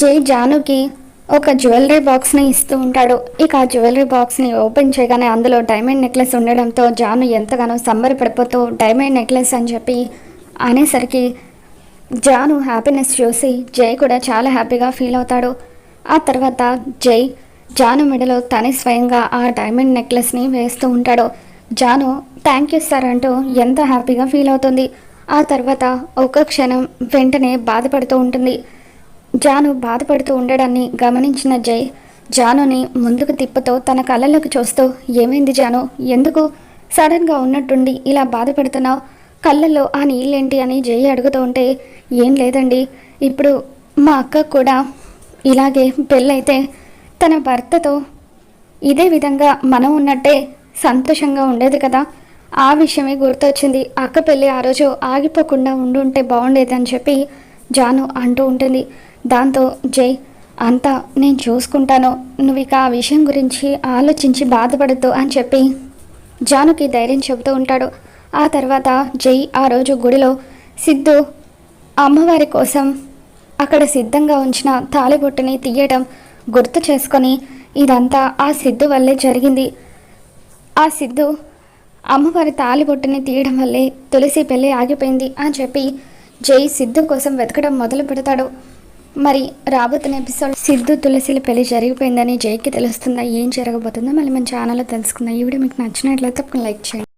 జై జానుకి ఒక జ్యువెలరీ బాక్స్ని ఇస్తూ ఉంటాడు. ఇక ఆ జ్యువెలరీ బాక్స్ని ఓపెన్ చేయగానే అందులో డైమండ్ నెక్లెస్ ఉండడంతో జాను ఎంతగానో సంబరపడిపోతూ డైమండ్ నెక్లెస్ అని చెప్పి అనేసరికి జాను హ్యాపీనెస్ చూసి జై కూడా చాలా హ్యాపీగా ఫీల్ అవుతాడు. ఆ తర్వాత జై జాను మెడలో తనే స్వయంగా ఆ డైమండ్ నెక్లెస్ని వేస్తూ ఉంటాడు. జాను థ్యాంక్ యూ సార్ అంటూ ఎంత హ్యాపీగా ఫీల్ అవుతుంది. ఆ తర్వాత ఒక క్షణం వెంటనే బాధపడుతూ ఉంటుంది. జాను బాధపడుతూ ఉండడాన్ని గమనించిన జై జానుని ముందుకు తిప్పతో తన కళ్ళలోకి చూస్తూ ఏమైంది జాను? ఎందుకు సడన్గా ఉన్నట్టుండి ఇలా బాధపడుతున్నావు? కళ్ళల్లో ఆ నీళ్ళేంటి? అని జై అడుగుతూ ఉంటే ఏం లేదండి. ఇప్పుడు మా అక్క కూడా ఇలాగే పెళ్ళైతే తన భర్తతో ఇదే విధంగా మనం ఉన్నట్టే సంతోషంగా ఉండేది కదా. ఆ విషయమే గుర్తొచ్చింది. అక్క పెళ్ళి ఆ రోజు ఆగిపోకుండా ఉండుంటే బాగుండేది అని చెప్పి జాను అంటూ ఉంటుంది. దాంతో జై అంతా నేను చూసుకుంటాను. నువ్వు ఇక ఆ విషయం గురించి ఆలోచించి బాధపడద్దు అని చెప్పి జానుకి ధైర్యం చెబుతూ ఉంటాడు. ఆ తర్వాత జై ఆ రోజు గుడిలో సిద్ధు అమ్మవారి కోసం అక్కడ సిద్ధంగా ఉంచిన తాళిబొట్టుని తీయడం గుర్తు చేసుకొని ఇదంతా ఆ సిద్ధు వల్లే జరిగింది. ఆ సిద్ధు అమ్మవారి తాళిబొట్టుని తీయడం వల్లే తులసి పెళ్ళి ఆగిపోయింది అని చెప్పి జై సిద్ధు కోసం వెతకడం మొదలు పెడతాడు. మరి రాబోతున్న ఎపిసోడ్ సిద్ధు తులసిల పెళ్ళి జరిగిపోయిందని జైకి తెలుస్తుందా ఏం జరగబోతుందో మళ్ళీ మన ఛానల్లో తెలుసుకుందాం. ఈ వీడియో మీకు నచ్చినట్లయితే తప్పకుండా లైక్ చేయండి.